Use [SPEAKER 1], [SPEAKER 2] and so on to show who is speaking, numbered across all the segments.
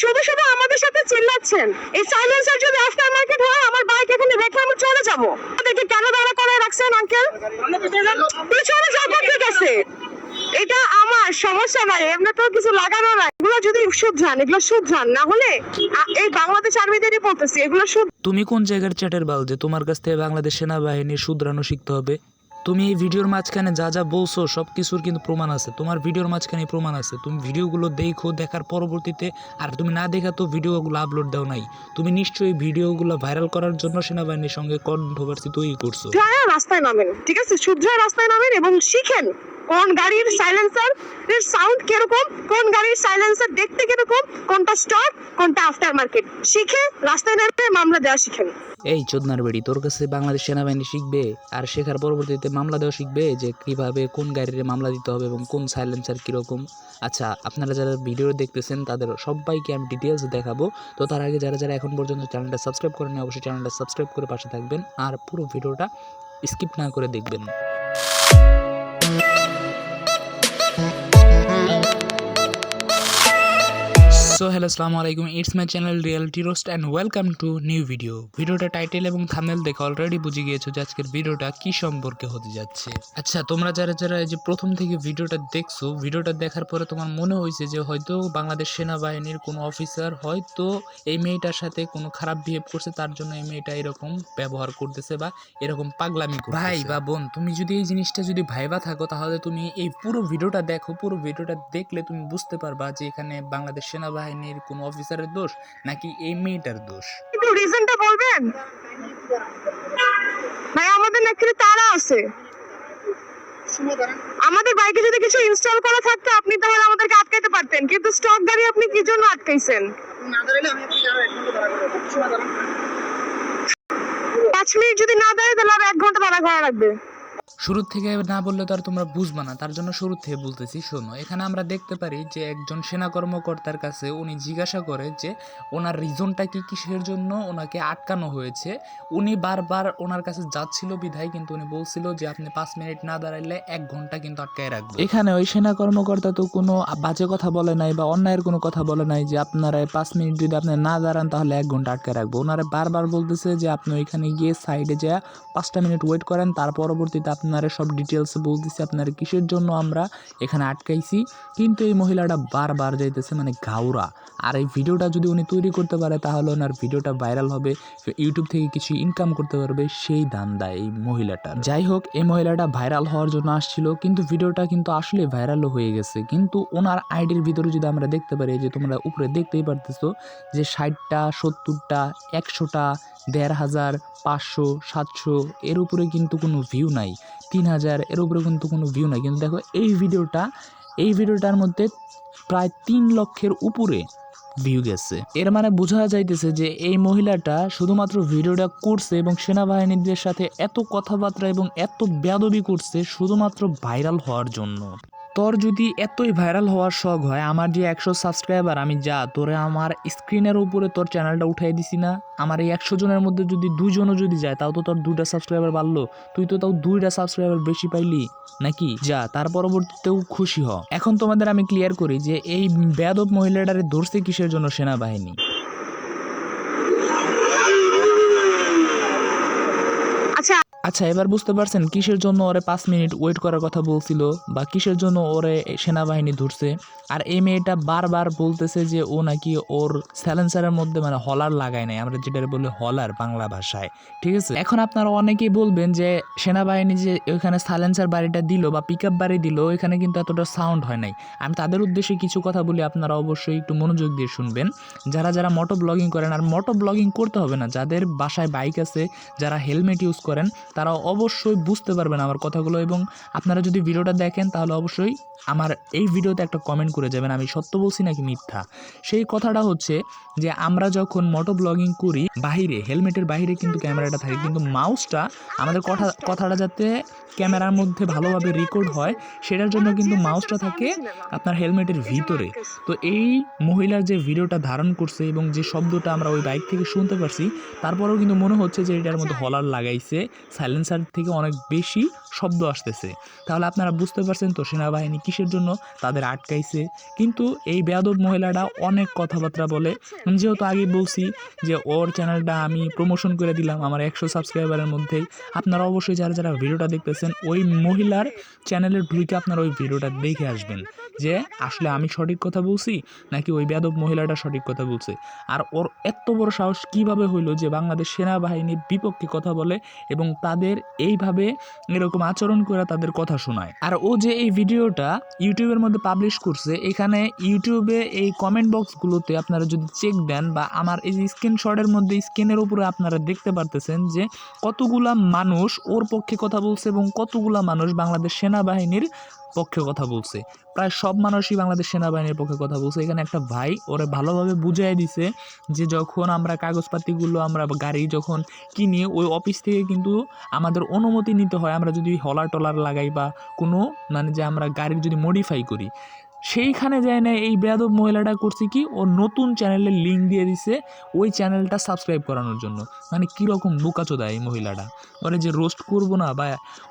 [SPEAKER 1] শুধু শুধু আমাদের সাথে চিল্লাচ্ছেন। এই সাইলেন্সার যদি আফটার মার্কেট হয় আমার বাইক এখানে রেখে আমি চলে যাব। আমাদেরকে কেন দাঁড়া করে রাখছেন আঙ্কেল পিছনে যাব ঠিক আছে। এটা আমার, সমস্যা নাই, এমনি তো কিছু লাগানো নাই। এগুলো যদি শুধরান এগুলো শুধরান না হলে এই বাংলাদেশ আর্মিদেরই বলতেছি, এগুলো
[SPEAKER 2] তুমি কোন জায়গার চ্যাটের বাল যে তোমার কাছ থেকে বাংলাদেশ সেনাবাহিনী শুধরানো শিখতে হবে? তুমি এই ভিডিওর মাঝখানে যা যা বলছো, সব কিছুর কিন্তু প্রমাণ আছে। তোমার ভিডিওর মাঝখানে প্রমাণ আছে। তুমি ভিডিওগুলো দেখো, দেখার পরবর্তীতে, আর তুমি না দেখা তো ভিডিওগুলো আপলোড দাও নাই। তুমি নিশ্চয়ই ভিডিওগুলো ভাইরাল করার জন্য সেনাবাহিনীর সঙ্গে কন্ট্রোভার্সি তৈরি করছ।
[SPEAKER 1] রাস্তায় নামেন, ঠিক আছে? শুধরায় রাস্তায় নামেন এবং শিখেন। কোন গাড়ির সাইলেন্সার এর সাউন্ড কীরকম? কোন গাড়ির সাইলেন্সার দেখতে কীরকম? কোনটা স্টক কোনটা আফটার মার্কেট শিখে রাস্তায় নেমে মামলা দেওয়া শিখেন
[SPEAKER 2] এই চোদনার বেড়ি, তোর কাছে বাংলাদেশ সেনাবাহিনী শিখবে? আর শেখার পরবর্তীতে মামলা দেওয়া শিখবে যে কীভাবে কোন গাড়ির মামলা দিতে হবে এবং কোন সাইলেন্সার কীরকম? আচ্ছা আপনারা যারা ভিডিও দেখতেছেন, তাদের সবাইকে আমি ডিটেলস দেখাবো। তো তার আগে যারা যারা এখন পর্যন্ত চ্যানেলটা সাবস্ক্রাইব করেনি অবশ্যই চ্যানেলটা সাবস্ক্রাইব করে পাশে থাকবেন। আর পুরো ভিডিওটা স্কিপ না করে দেখবেন। সো হ্যালো আসসালামু আলাইকুম it's my channel reality roast and welcome to new video ভিডিওটা টাইটেল এবং থাম্বনেল দেখে অলরেডি বুঝে গিয়েছো যে আজকের ভিডিওটা কি সম্পর্কে হতে যাচ্ছে। আচ্ছা তোমরা যারা যারা এই যে প্রথম থেকে ভিডিওটা দেখছ ভিডিওটা দেখার পরে তোমার মনে হয়েছে যে হয়তো বাংলাদেশ সেনাবাহিনীর কোনো অফিসার হয়তো এই মেয়েটার সাথে কোনো খারাপ বিহেভ করছে, তার জন্য এই মেয়েটা এরকম ব্যবহার করতেছে বা এরকম পাগলামি করতেছে। ভাই, বা বোন, তুমি যদি এই জিনিসটা যদি ভাইবা থাকো, তাহলে তুমি এই পুরো ভিডিওটা দেখো। পুরো ভিডিওটা দেখলে তুমি বুঝতে পারবা যে এখানে বাংলাদেশ সেনাবাহিনীর কোনো অফিসারের দোষ নাকি এই মেয়েটার দোষ?
[SPEAKER 1] একটু রিজনটা বলবেন? ভাই, আমাদের নাকি তারা আছে। আমাদের বাইকে যদি কিছু ইনস্টল করা থাকতো, আপনি তাহলে আমাদেরকে আটকাইতে পারতেন। কিন্তু স্টক গাড়ি আপনি কি জন্য আটকাইছেন? পাঁচ মিনিট যদি না দেয় তাহলে আর এক ঘণ্টা দাঁড়া করা লাগবে।
[SPEAKER 2] শুরু থেকে না বললে তো আর তোমরা বুঝবে না, তার জন্য শুরু থেকে বলতেছি, শোনো। এখানে আমরা দেখতে পারি যে একজন সেনা কর্মকর্তার কাছে উনি জিজ্ঞাসা করে যে ওনার রিজনটা কি কিসের জন্য ওনাকে আটকানো হয়েছে। উনি বারবার ওনার কাছে যাচ্ছিল বিধায়, কিন্তু উনি বলছিল যে আপনি পাঁচ মিনিট না দাঁড়াইলে এক ঘণ্টা কিন্তু আটকায় রাখবে। এখানে ওই সেনা কর্মকর্তা তো কোনো বাজে কথা বলে নাই বা অন্যায়ের কোনো কথা বলে নাই যে আপনারা পাঁচ মিনিট যদি আপনি না দাঁড়ান তাহলে এক ঘণ্টা আটকায় রাখব। ওনারা বারবার বলতেছে যে আপনি ওইখানে গিয়ে সাইডে যা পাঁচটা মিনিট ওয়েট করেন, তার পরবর্তীতে আপনারা সব ডিটেলস বলতেছে আপনারা কিসের জন্য আমরা এখানে আটকাইছি। কিন্তু এই মহিলাটা বারবার যাইতেছে মানে গাউরা আর এই ভিডিওটা যদি উনি তৈরি করতে পারে, তাহলে ওনার ভিডিওটা ভাইরাল হবে। ইউটিউব থেকে কিছু ইনকাম করতে পারবে সেই ধান্দা এই মহিলাটা। যাই হোক, এই মহিলাটা ভাইরাল হওয়ার জন্য আসছিল, কিন্তু ভিডিওটা কিন্তু আসলে ভাইরালও হয়ে গেছে। কিন্তু ওনার আইডির ভিতরে যদি আমরা দেখতে পারি যে তোমরা উপরে দেখতেই পারতেছো যে ষাটটা, সত্তরটা, একশোটা, দেড় হাজার, পাঁচশো, সাতশো, এর উপরে কিন্তু কোনো ভিউ নাই। তিন হাজার, এর উপরে কিন্তু কোনো ভিউ নাই। কিন্তু দেখো, এই ভিডিওটা এই ভিডিওটার মধ্যে প্রায় তিন লক্ষের উপরে ভিউ গেছে। এর মানে বোঝা যাইতেছে যে এই মহিলাটা শুধুমাত্র ভিডিওটা করছে এবং সেনাবাহিনীদের সাথে এত কথাবার্তা এবং এত বেয়াদবি করছে শুধুমাত্র ভাইরাল হওয়ার জন্য। তোর যদি এতই ভাইরাল হওয়ার শখ হয়, আমার যে একশো সাবস্ক্রাইবার, আমি যা, তোরে আমার স্ক্রিনের উপরে তোর চ্যানেলটা উঠাই দিছি না। আমার এই একশো জনের মধ্যে যদি দুজনও যদি যায়, তাও তো তোর দুইটা সাবস্ক্রাইবার বাড়লো। তুই তো তাও দুইটা সাবস্ক্রাইবার বেশি পাইলি, নাকি? যা, তার পরবর্তীতেও খুশি হ। এখন তোমাদের আমি ক্লিয়ার করি যে, এই বেয়াদব মহিলাটারে ধরছে কিসের জন্য সেনাবাহিনী?
[SPEAKER 1] আচ্ছা
[SPEAKER 2] এবার বুঝতে পারছেন কিসের জন্য ওরে পাঁচ মিনিট ওয়েট করার কথা বলছিল বা কিসের জন্য ওরে সেনাবাহিনী ধরছে? আর এই মেয়েটা বারবার বলতেছে যে ও নাকি ওর স্যালেন্সারের মধ্যে মানে হলার লাগায় নাই। আমরা যেটা বলি হলার বাংলা ভাষায়, ঠিক আছে? এখন আপনারা অনেকেই বলবেন যে সেনাবাহিনী যে ওইখানে সাইলেন্সার বাড়িটা দিল বা পিক আপ বাড়ি দিল, ওইখানে কিন্তু এতটা সাউন্ড হয় নাই। আমি তাদের উদ্দেশ্যে কিছু কথা বলি, আপনারা অবশ্যই একটু মনোযোগ দিয়ে শুনবেন। যারা যারা মোটো ব্লগিং করেন, আর মোটো ব্লগিং করতে হবে না, যাদের বাসায় বাইক আছে, যারা হেলমেট ইউজ করেন তারা অবশ্যই বুঝতে পারবেন আমার কথাগুলো এবং আপনারা যদি ভিডিওটা দেখেন তাহলে অবশ্যই আমার এই ভিডিওতে একটা কমেন্ট করে যাবেন, আমি সত্য বলছি নাকি মিথ্যা? সেই কথাটা হচ্ছে যে আমরা যখন মোটো ব্লগিং করি, বাহিরে হেলমেটের বাইরে কিন্তু ক্যামেরাটা থাকে, কিন্তু মাউসটা আমাদের কথা, কথাটা যাতে ক্যামেরার মধ্যে ভালোভাবে রেকর্ড হয়, সেটার জন্য কিন্তু মাউসটা থাকে আপনার হেলমেটের ভিতরে। তো এই মহিলার যে ভিডিওটা ধারণ করছে এবং যে শব্দটা আমরা ওই বাইক থেকে শুনতে পারছি, তারপরেও কিন্তু মনে হচ্ছে যে এটার মধ্যে হলার লাগাইছে সাইলেন্সার থেকে অনেক বেশি শব্দ আসতেছে। তাহলে আপনারা বুঝতে পারছেন তো সেনাবাহিনী কিসের জন্য তাদের আটকাইছে। কিন্তু এই বেয়াদব মহিলাটা অনেক কথাবার্তা বলে। যেহেতু আগে বলছি যে ওর চ্যানেলটা আমি প্রমোশন করে দিলাম আমার একশো সাবস্ক্রাইবারের মধ্যেই, আপনারা অবশ্যই যারা যারা ভিডিওটা দেখতেছেন, ওই মহিলার চ্যানেলের ঢুকে আপনারা ওই ভিডিওটা দেখে আসবেন। যে আসলে আমি সঠিক কথা বলছি নাকি ওই বেয়াদব মহিলাটা সঠিক কথা বলছে? আর ওর এত বড় সাহস কীভাবে হইল যে বাংলাদেশ সেনাবাহিনীর বিপক্ষে কথা বলে এবং তাদের এইভাবে এরকম আচরণ করে তাদের কথা শোনায়। আর ও যে এই ভিডিওটা ইউটিউবের মধ্যে পাবলিশ করছে, এখানে ইউটিউবে এই কমেন্ট বক্সগুলোতে আপনারা যদি চেক দেন বা আমার এই স্ক্রিনশটের মধ্যে স্ক্রিনের উপরে আপনারা দেখতে পারতেছেন যে কতগুলা মানুষ ওর পক্ষে কথা বলছে এবং কতগুলা মানুষ বাংলাদেশ সেনাবাহিনীর পক্ষে কথা বলছে। প্রায় সব মানুষই বাংলাদেশ সেনাবাহিনীর পক্ষে কথা বলছে। এখানে একটা ভাই, ওরা ভালোভাবে বুঝাই দিছে যে যখন আমরা কাগজপাতিগুলো, আমরা গাড়ি যখন কিনি, ওই অফিস থেকে কিন্তু আমাদের অনুমতি নিতে হয়। আমরা যদি হলার টলার লাগাই বা কোনো মানে যে আমরা গাড়ির যদি মডিফাই করি। সেইখানে যায় না, এই বেয়াদব মহিলাটা করছে কি, ও নতুন চ্যানেলের লিঙ্ক দিয়ে দিছে, ওই চ্যানেলটা সাবস্ক্রাইব করানোর জন্য। মানে কীরকম বোকাচোদা এই মহিলাটা। ওরে যে রোস্ট করব না বা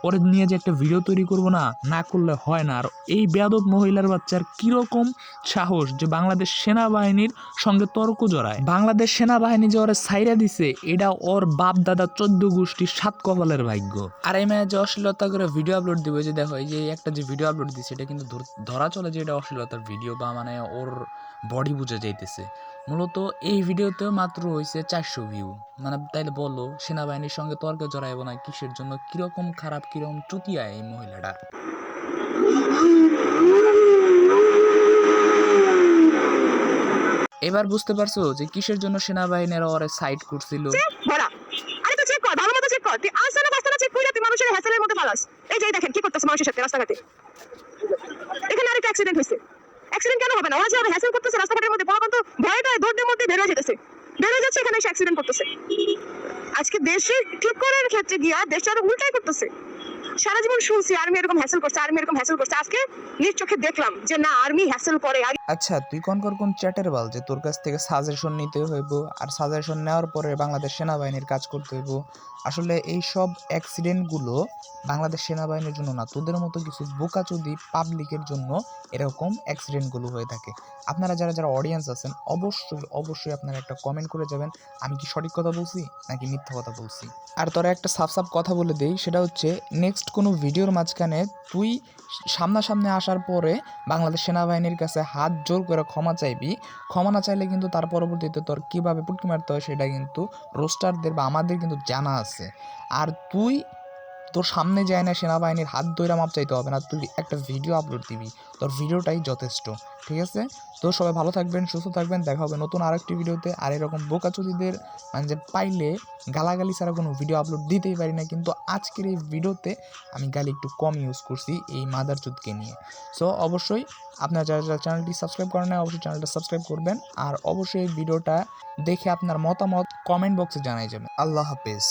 [SPEAKER 2] ওরে নিয়ে যে একটা ভিডিও তৈরি করব না না করলে হয় না। আর এই বেয়াদব মহিলার বাচ্চার কীরকম সাহস যে বাংলাদেশ সেনাবাহিনীর সঙ্গে তর্ক জড়ায়। বাংলাদেশ সেনাবাহিনী যে ওরে সাইরা দিছে, এটা ওর বাপ দাদা চোদ্দ গোষ্ঠীর সাত কপালের ভাগ্য। আর এই মেয়ে যে অশ্লীলতা করে ভিডিও আপলোড দিবে যে দেখো, এই যে একটা যে ভিডিও আপলোড দিচ্ছে এটা কিন্তু ধরা চলে যে এটা অশ্লীলতার ভিডিও বা মানে ওর বডি বুঝে যাইতেছে। মূলত এই ভিডিওতেও মাত্র হয়েছে চারশো ভিউ মানে তাইলে বলো, সেনাবাহিনীর সঙ্গে তর্কে জড়াইব না কিসের জন্য? কীরকম খারাপ, কীরকম চুতিয়া এই মহিলাটা? এবার বুঝতে পারছ যে কিসের জন্য সেনাবাহিনীরা ওরে সাইড করছিল
[SPEAKER 1] মানুষের হ্যাসেলের মধ্যে ফালাস। এই যে দেখেন, কি করতেছে মানুষের সাথে রাস্তাঘাটে? এখানে আরেকটা অ্যাক্সিডেন্ট হয়েছে। অ্যাক্সিডেন্ট কেন হবে না? ওরা যেভাবে হ্যাসেল করতেছে, রাস্তাঘাটের মধ্যে দৌড়ের মধ্যে বেরোয় যেতেছে। বেরোয় যাচ্ছে, এখানে এসে অ্যাক্সিডেন্ট করতেছে। আজকে দেশে ঠিক করার ক্ষেত্রে গিয়া দেশটা আরও উল্টাই করতেছে। সারা জীবন শুনছি আর্মি এরকম হ্যাসেল করছে আর্মি এরকম হ্যাসেল করছে। আজকে নিজ চোখে দেখলাম যে না আর্মি হ্যাসেল করে
[SPEAKER 3] আচ্ছা তুই কোন কর কোন চ্যাটের বল? যে তোর কাছ থেকে সাজেশন নিতে হইব আর সাজেশন নেওয়ার পরে বাংলাদেশ সেনাবাহিনীর কাজ করতে হইব। আসলে এই সব অ্যাক্সিডেন্টগুলো বাংলাদেশ সেনাবাহিনীর জন্য না, তোদের মতো কিছু বোকাচুদি পাবলিকের জন্য এরকম অ্যাক্সিডেন্টগুলো হয়ে থাকে। আপনারা যারা যারা অডিয়েন্স আছেন, অবশ্যই অবশ্যই আপনারা একটা কমেন্ট করে যাবেন, আমি কি সঠিক কথা বলছি নাকি মিথ্যা কথা বলছি? আর তোরা একটা সাফ সাফ কথা বলে দেই, সেটা হচ্ছে নেক্সট কোনো ভিডিওর মাঝখানে তুই সামনাসামনি আসার পরে বাংলাদেশ সেনাবাহিনীর কাছে হাত জোর করে ক্ষমা চাইবি। ক্ষমা না চাইলে কিন্তু তার পরবর্তীতে তোর কীভাবে পুটকি মারতে হয় সেটা কিন্তু রোস্টারদের বা আমাদের কিন্তু জানা আছে। আর তুই তোর সামনে যায় না, সেনাবাহিনীর হাত ধরে মাপ চাইতে হবে না, তুই একটা ভিডিও আপলোড দিবি। তোর ভিডিওটাই যথেষ্ট, ঠিক আছে? তো সবাই ভালো থাকবেন, সুস্থ থাকবেন, দেখা হবে নতুন আরেকটি ভিডিওতে আর এরকম বোকাচুদিদের মানে যে পাইলে গালাগালি ছাড়া কোনো ভিডিও আপলোড দিতেই পারি না, কিন্তু আজকের এই ভিডিওতে আমি গালি একটু কম ইউজ করছি এই মাদার চুদকে নিয়ে। সো অবশ্যই আপনার যারা যারা চ্যানেলটি সাবস্ক্রাইব করেন না অবশ্যই চ্যানেলটা সাবস্ক্রাইব করবেন। আর অবশ্যই ভিডিওটা দেখে আপনার মতামত কমেন্ট বক্সে জানাই যাবেন আল্লাহ হাফেজ।